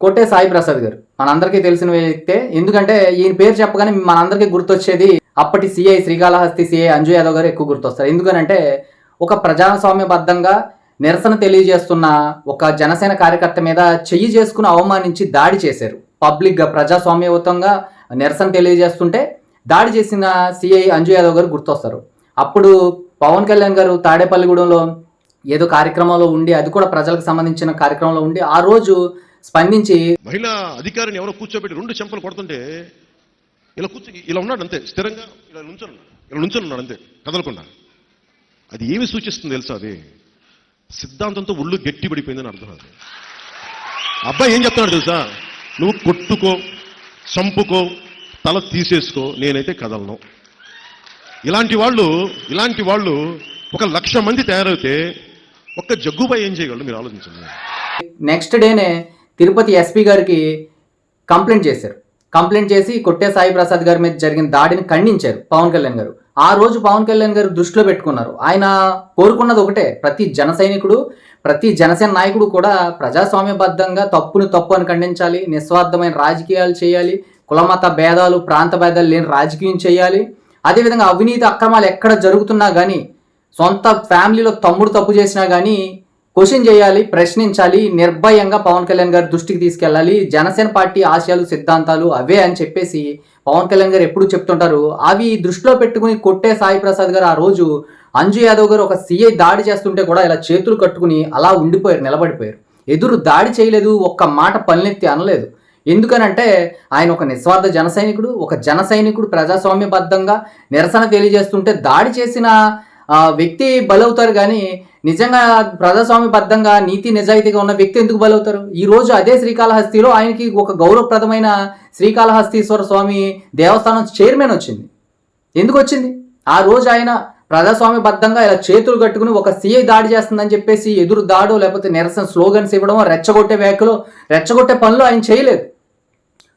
కొట్టే సాయి ప్రసాద్ గారు. మనందరికీ తెలిసిన వ్యక్తే. ఎందుకంటే ఈయన పేరు చెప్పగానే మనందరికీ గుర్తొచ్చేది అప్పటి సీఐ శ్రీకాళహస్తి సిఐ అంజు యాదవ్ గారు ఎక్కువ గుర్తొస్తారు. ఎందుకనంటే ఒక ప్రజాస్వామ్యబద్ధంగా నిరసన తెలియజేస్తున్న ఒక జనసేన కార్యకర్త మీద చెయ్యి చేసుకుని అవమానించి దాడి చేశారు. పబ్లిక్గా ప్రజాస్వామ్యయుతంగా నిరసన తెలియజేస్తుంటే దాడి చేసిన సీఐ అంజు యాదవ్ గారు గుర్తొస్తారు. అప్పుడు పవన్ కళ్యాణ్ గారు తాడేపల్లిగూడెంలో ఏదో కార్యక్రమంలో ఉండి అది కూడా ప్రజలకు సంబంధించిన కార్యక్రమంలో ఉండి ఆ రోజు స్పందించి మహిళా అధికారిని ఎవరో కూర్చోబెట్టి రెండు చెంపలు కొడుతుంటే ఇలా కూర్చో ఇలా ఉన్నాడు అంతే స్థిరంగా ఇలా నుంచొని ఇలా నుంచొని ఉన్నాడు అంతే కదలకుండా. అది ఏమి సూచిస్తుంది తెలుసా అది? సిద్ధాంతంతో ఒళ్ళు గట్టి పడిపోయిందని అర్థం అది. అబ్బాయి ఏం చెప్తున్నాడు తెలుసా? నువ్వు కొట్టుకో చంపుకో తల తీసేసుకో నేనైతే కదలను. ఇలాంటి వాళ్ళు ఇలాంటి వాళ్ళు ఒక లక్ష మంది తయారైతే ఒక్క జగ్గుబాయి ఏం చేయగలరు మీరు ఆలోచించండి. నెక్స్ట్ డేనే తిరుపతి ఎస్పీ గారికి కంప్లైంట్ చేశారు. కంప్లైంట్ చేసి కొట్టే సాయి ప్రసాద్ గారి మీద జరిగిన దాడిని ఖండించారు పవన్ కళ్యాణ్ గారు. ఆ రోజు పవన్ కళ్యాణ్ గారు దృష్టిలో పెట్టుకున్నారు. ఆయన కోరుకున్నది ఒకటే ప్రతి జన సైనికుడు ప్రతి జనసేన నాయకుడు కూడా ప్రజాస్వామ్యబద్ధంగా తప్పును తప్పు అని ఖండించాలి నిస్వార్థమైన రాజకీయాలు చేయాలి కులమత భేదాలు ప్రాంత భేదాలు లేని రాజకీయం చేయాలి. అదేవిధంగా అవినీతి అక్రమాలు ఎక్కడ జరుగుతున్నా కానీ సొంత ఫ్యామిలీలో తమ్ముడు తప్పు చేసినా కానీ క్వశ్చన్ చేయాలి ప్రశ్నించాలి నిర్భయంగా పవన్ కళ్యాణ్ గారి దృష్టికి తీసుకెళ్ళాలి జనసేన పార్టీ ఆశయాలు సిద్ధాంతాలు అవే అని చెప్పేసి పవన్ కళ్యాణ్ గారు ఎప్పుడు చెప్తుంటారు. అవి దృష్టిలో పెట్టుకుని కొట్టే సాయి ప్రసాద్ గారు ఆ రోజు అంజు యాదవ్ గారు ఒక సీఐ దాడి చేస్తుంటే కూడా ఇలా చేతులు కట్టుకుని అలా ఉండిపోయారు నిలబడిపోయారు. ఎదురు దాడి చేయలేదు ఒక్క మాట పనినెత్తి అనలేదు. ఎందుకనంటే ఆయన ఒక నిస్వార్థ జన సైనికుడు ఒక జన సైనికుడు ప్రజాస్వామ్యబద్ధంగా నిరసన తెలియజేస్తుంటే దాడి చేసిన వ్యక్తి బలవుతారు కానీ నిజంగా ప్రజాస్వామ్యబద్ధంగా నీతి నిజాయితీగా ఉన్న వ్యక్తి ఎందుకు బలవుతారు? ఈ రోజు అదే శ్రీకాళహస్తిలో ఆయనకి ఒక గౌరవప్రదమైన శ్రీకాళహస్తీశ్వర స్వామి దేవస్థానం చైర్మన్ వచ్చింది. ఎందుకు వచ్చింది? ఆ రోజు ఆయన ప్రజాస్వామ్యబద్ధంగా ఇలా చేతులు కట్టుకుని ఒక సీఐ దాడి చేస్తుందని చెప్పేసి ఎదురు దాడు లేకపోతే నిరసన స్లోగన్స్ ఇవ్వడం రెచ్చగొట్టే వ్యాఖ్యలు రెచ్చగొట్టే పనులు ఆయన చేయలేదు.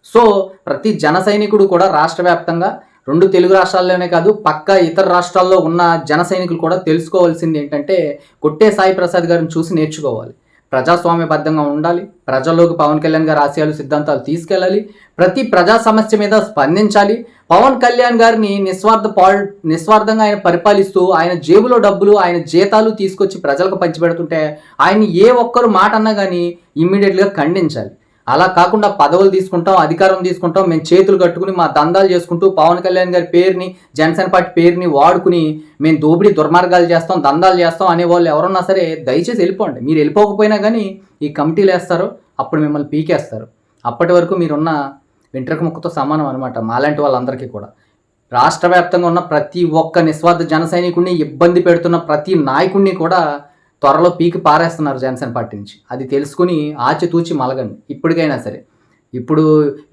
సో ప్రతి జన సైనికుడు కూడా రాష్ట్ర వ్యాప్తంగా రెండు తెలుగు రాష్ట్రాల్లోనే కాదు పక్క ఇతర రాష్ట్రాల్లో ఉన్న జన సైనికులు కూడా తెలుసుకోవాల్సింది ఏంటంటే కొట్టే సాయి ప్రసాద్ గారిని చూసి నేర్చుకోవాలి. ప్రజాస్వామ్యబద్ధంగా ఉండాలి ప్రజల్లోకి పవన్ కళ్యాణ్ గారి ఆశయాలు సిద్ధాంతాలు తీసుకెళ్ళాలి ప్రతి ప్రజా సమస్య మీద స్పందించాలి. పవన్ కళ్యాణ్ గారిని నిస్వార్థ పాల్ నిస్వార్థంగా ఆయన పరిపాలిస్తూ ఆయన జేబులో డబ్బులు ఆయన జీతాలు తీసుకొచ్చి ప్రజలకు పంచిపెడుతుంటే ఆయన ఏ ఒక్కరు మాట అన్నా కానీ ఇమ్మీడియట్గా ఖండించాలి. అలా కాకుండా పదవులు తీసుకుంటాం అధికారం తీసుకుంటాం మేము చేతులు కట్టుకుని మా దందాలు చేసుకుంటూ పవన్ కళ్యాణ్ గారి పేరుని జనసేన పార్టీ పేరుని వాడుకుని మేము దోపిడీ దుర్మార్గాలు చేస్తాం దందాలు చేస్తాం అనే వాళ్ళు ఎవరన్నా సరే దయచేసి వెళ్ళిపోండి. మీరు వెళ్ళిపోకపోయినా కానీ ఈ కమిటీలు వేస్తారు అప్పుడు మిమ్మల్ని పీకేస్తారు. అప్పటి వరకు మీరున్న వెంట్రుక ముక్కతో సమానం అనమాట మాలాంటి వాళ్ళందరికీ కూడా. రాష్ట్ర వ్యాప్తంగా ఉన్న ప్రతి ఒక్క నిస్వార్థ జన సైనికుడిని ఇబ్బంది పెడుతున్న ప్రతి నాయకుడిని కూడా త్వరలో పీకి పారేస్తున్నారు జనసేన పార్టీ నుంచి. అది తెలుసుకుని ఆచితూచి మలగండి. ఇప్పటికైనా సరే. ఇప్పుడు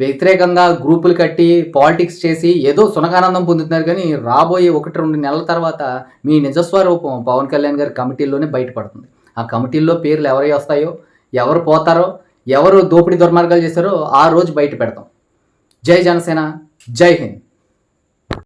వ్యతిరేకంగా గ్రూపులు కట్టి పాలిటిక్స్ చేసి ఏదో సునకానందం పొందుతున్నారు కానీ రాబోయే ఒకటి రెండు నెలల తర్వాత మీ నిజస్వరూపం పవన్ కళ్యాణ్ గారి కమిటీల్లోనే బయటపడుతుంది. ఆ కమిటీల్లో పేర్లు ఎవరు వస్తాయో ఎవరు పోతారో ఎవరు దోపిడీ దుర్మార్గాలు చేశారో ఆ రోజు బయట పెడతాం. జై జనసేన జై హింద్.